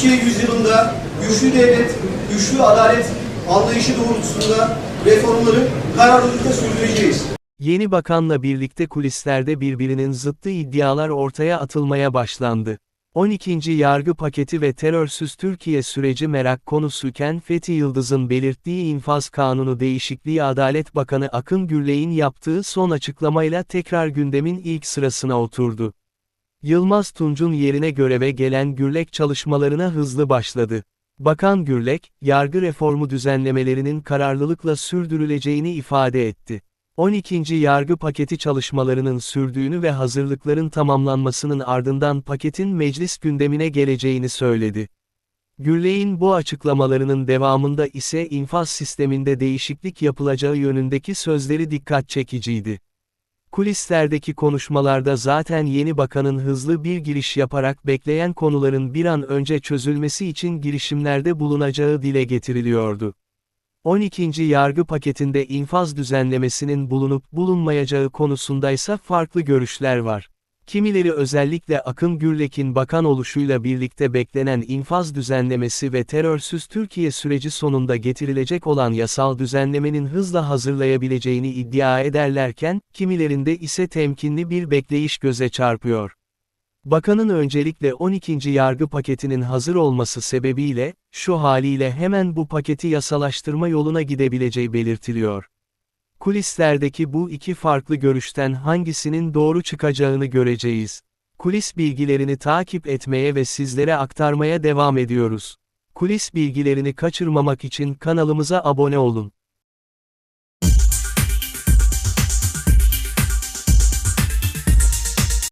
Türkiye yüzyılında güçlü devlet, güçlü adalet anlayışı doğrultusunda reformları kararlılıkla sürdüreceğiz. Yeni bakanla birlikte kulislerde birbirinin zıttı iddialar ortaya atılmaya başlandı. 12. yargı paketi ve terörsüz Türkiye süreci merak konusuyken Fethi Yıldız'ın belirttiği infaz kanunu değişikliği Adalet Bakanı Akın Gürley'in yaptığı son açıklamayla tekrar gündemin ilk sırasına oturdu. Yılmaz Tunç'un yerine göreve gelen Gürlek çalışmalarına hızlı başladı. Bakan Gürlek, yargı reformu düzenlemelerinin kararlılıkla sürdürüleceğini ifade etti. 12. yargı paketi çalışmalarının sürdüğünü ve hazırlıkların tamamlanmasının ardından paketin meclis gündemine geleceğini söyledi. Gürley'in bu açıklamalarının devamında ise infaz sisteminde değişiklik yapılacağı yönündeki sözleri dikkat çekiciydi. Kulislerdeki konuşmalarda zaten yeni bakanın hızlı bir giriş yaparak bekleyen konuların bir an önce çözülmesi için girişimlerde bulunacağı dile getiriliyordu. 12. yargı paketinde infaz düzenlemesinin bulunup bulunmayacağı konusundaysa farklı görüşler var. Kimileri özellikle Akın Gürlek'in bakan oluşuyla birlikte beklenen infaz düzenlemesi ve terörsüz Türkiye süreci sonunda getirilecek olan yasal düzenlemenin hızla hazırlayabileceğini iddia ederlerken, kimilerinde ise temkinli bir bekleyiş göze çarpıyor. Bakanın öncelikle 12. yargı paketinin hazır olması sebebiyle, şu haliyle hemen bu paketi yasalaştırma yoluna gidebileceği belirtiliyor. Kulislerdeki bu iki farklı görüşten hangisinin doğru çıkacağını göreceğiz. Kulis bilgilerini takip etmeye ve sizlere aktarmaya devam ediyoruz. Kulis bilgilerini kaçırmamak için kanalımıza abone olun.